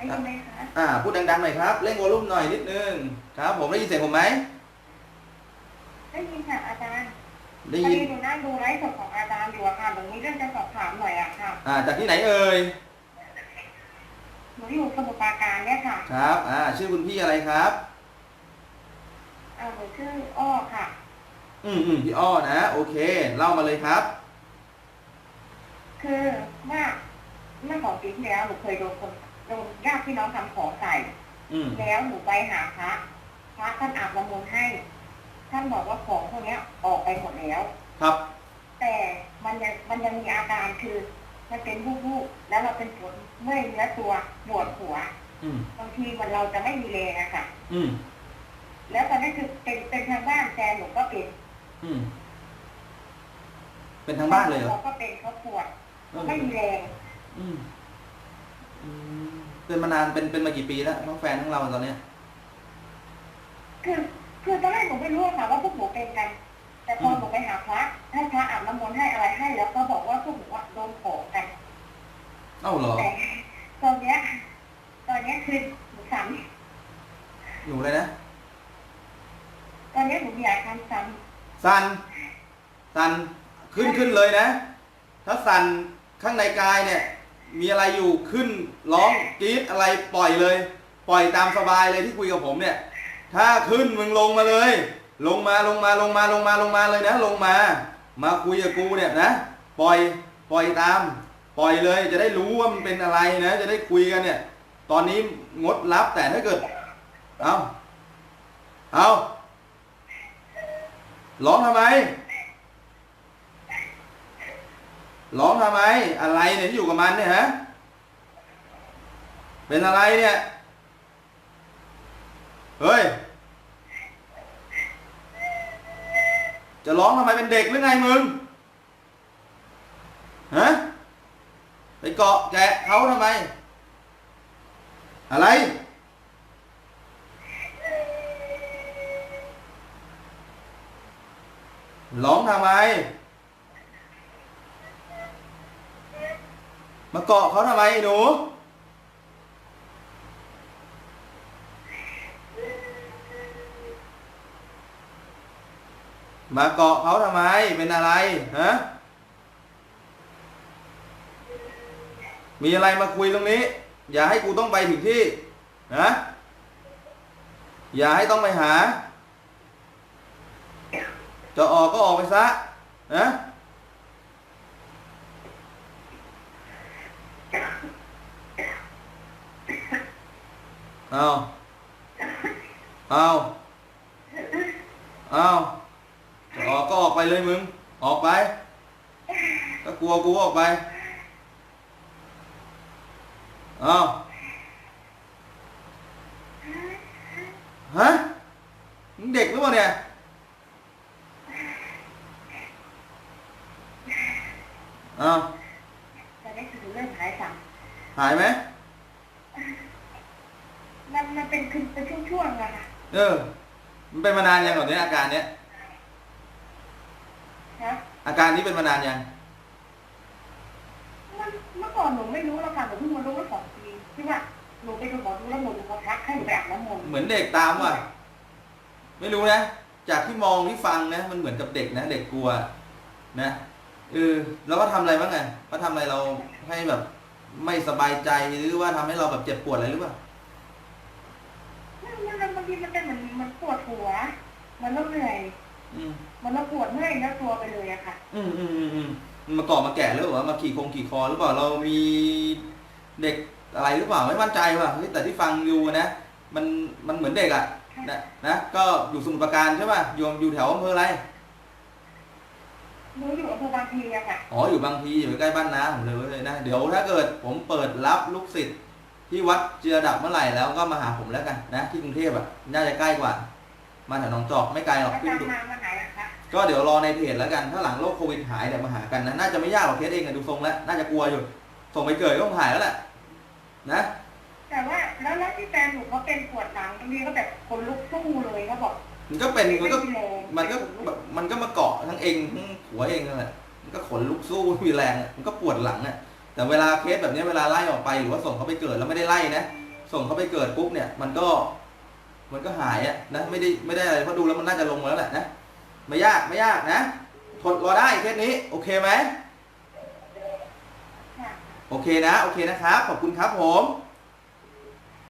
ได้ยินไหมคะอ่าพูดดังๆหน่อยครับ เร่งวอลลุ่มหน่อยนิดนึงครับ ผมได้ยินเสียงผมไหมได้ยินค่ะอาจารย์ได้พอยินดีหนูนั่งดูไลฟ์สดของอาจารย์อยู่อะค่ะหนูมีเรื่องจะสอบถามหน่อยอะค่ะ อ่า จากที่ไหนเอ่ยหนูอยู่สมุทรปราการเนี่ยค่ะ ครับ อ่า ชื่อคุณพี่อะไรครับอ่าหนูชื่ออ้อค่ะ อืมอืมพี่อ้อนะ โอเค เล่ามาเลยครับ คือเมื่อ เมื่อสองปีที่แล้วหนูเคยโดนคนโดนญาติพี่น้องทำของใส่ อืมแล้วหนูไปหาพระพระท่านอาบน้ำมนต์ให้ ท่านบอกว่าของพวกเนี้ยออกไปหมดแล้ว ครับ แต่มันยังมันยังมีอาการคือ มันเป็นวูบๆแล้วเราเป็นปวดเมื่อยเนื้อตัวปวดหัวอืมบางทีมันเราจะไม่มีแรงอะค่ะ อืมแล้วตอนนั้นคือเป็นเป็นทางบ้านแฟนหนูก็เป็นอืมเป็นทางบ้านเลยเหรอเขาก็เป็นเขาปวดเออไม่มีแรง อืมอืมเป็นมานานเป็นเป็นมากี่ปีแล้วทั้งแฟนทั้งเราตอนเนี้ย คือคือตอนแรกหนูไม่รู้อะค่ะว่าพวกหนูเป็นกัน แต่พออืมหนูไปหาพระให้พระอาบน้ำมนต์ให้อะไรให้ แล้วก็บอกว่าพวกหนูว่าโดนของกัน เอ้าเหรอ แต่ตอนเนี้ย ตอนเนี้ยคือหนูซ้ำหนูเลยนะตอนเนี้ยหนูมีอาการซ้สันสันขึ้นขึ้นเลยนะ ถ้าสันข้างในกายเนี่ย มีอะไรอยู่ขึ้นร้องกรี๊ดอะไรปล่อยเลย ปล่อยตามสบายเลยที่คุยกับผมเนี่ย ถ้าขึ้นมึงลงมาเลย ลงมาลงมาลงมาลงมาลงมาเลยนะ ลงมา มาคุยกับกูเนี่ยนะปล่อยปล่อยตาม ปล่อยเลยจะได้รู้ว่ามันเป็นอะไรนะ จะได้คุยกันเนี่ย ตอนนี้งดรับแต่ถ้าเกิด เอาเอาร้องทำไม ร้องทำไม อะไรเนี่ยที่อยู่กับมันเนี่ยฮะ เป็นอะไรเนี่ย เฮ้ย จะร้องทำไมเป็นเด็กหรือไงมึง ฮะ ไปเกาะแกะเขาทำไม อะไร ร้องทำไม มาเกาะเขาทำไมไอ้หนู มาเกาะเขาทำไม เป็นอะไรฮะ มีอะไรมาคุยตรงนี้ อย่าให้กูต้องไปถึงที่นะอย่าให้ต้องไปหา จะออกก็ออกไปซะนะ เอาเอาเอาจะออกก็ออกไปเลยมึง ออกไป ถ้ากลัวกูก็ออกไป เอาฮะ มึงเด็กหรือเปล่าเนี่ย เอาำแต่นี่คือเรื่องหายซ้หายไหมำ มันมันเป็นคือเป็นช่วงๆอะค่ะเออ มันเป็นมานานยังแบบนี้อาการเนี้ย นะอาการนี้เป็นมานานยัง มันเมื่อก่อนหนูไม่รู้หรอกค่ะหนูเพิ่งมารู้ว่าสองปีที่ว่าหนูไปดูหมอดูแล้วหมอดูเขาทักให้หนูไปอาบน้ำมนต์เหมือนเด็กตามว่ะ ไม่รู้นะ จากที่มองที่ฟังนะ มันเหมือนกับเด็กนะ เด็กกลัว นะเออแล้วก็ทำอะไรบ้างไงก็ทำอะไรเราให้แบบ ไม่สบายใจหรือว่าทำให้เราแบบเจ็บปวดอะไรหรือเปล่ามันมันบาง ทีมันเป็นเหมือนมันปวดหัว มันต้องเหนื่อย อืมมันต้องปวดเมื่อยเนื้อตัวไปเลยอะค่ะ อืมอืมอืมอืมมันมาเกาะมาแกะหรือเปล่ามาขี่คงขี่คอหรือเปล่าเรามีเด็กอะไรหรือเปล่าไม่มั่นใจว่ะเฮ้ยแต่ที่ฟังอยู่นะ มันมันเหมือนเด็กอะนะนะก็อยู่สมุทรปราการใช่ป่ะอยู่อยู่แถวอำเภออะไรหนูอยู่อำเภอบางพลีอะค่ะ อ๋ออยู่บางพีอยู่ใกล้บ้านน้าผมเลยเลยนะเดี๋ยวถ้าเกิดผมเปิดรับลูกศิษย์ ที่วัดเจือดับเมื่อไหร่แล้วก็มาหาผมแล้วกันนะ ที่กรุงเทพอะน่าจะใกล้กว่า มาแถวหนองจอกไม่ไกลหรอกอาขึ้นจารดูย์มาวันไหนอะคะก็เดี๋ยวรอในเพจแล้วกัน ถ้าหลังโรคโควิดหายเดี๋ยวมาหากันนะน่าจะไม่ยากหรอกเคสเองอะดูทรงแล้วน่าจะกลัวอยู่ส่งไปเกิดก็ต้องถ่ายแล้วแหละนะแต่ว่าแล้วแล้วที่แฟนหนูเขาเป็นปวดหลังบางทีก็แบบคนลุกสู้เลยเขาบอกมันก็เป็นมันก็ไแรงมันก็แบบมันก็มาเกาะทั้งเองทั้งหัวเองนั่นแหละมันก็ขนลุกสู้ไม่มีแรงอะมันก็ปวดหลังอะ แต่เวลาเคสแบบนี้เวลาไล่ออกไปหรือว่าส่งเขาไปเกิดแล้วไม่ได้ไล่นะ ส่งเขาไปเกิดปุ๊บเนี่ยมันก็มันก็หายอะนะไม่ได้ไม่ได้อะไรเพราะดูแล้วมันน่าจะลงมาแล้วแหละนะไม่ยากไม่ยากนะทนรอได้เคสนี้โอเคไหมค่ะโอเคนะ โอเคนะครับขอบคุณครับผม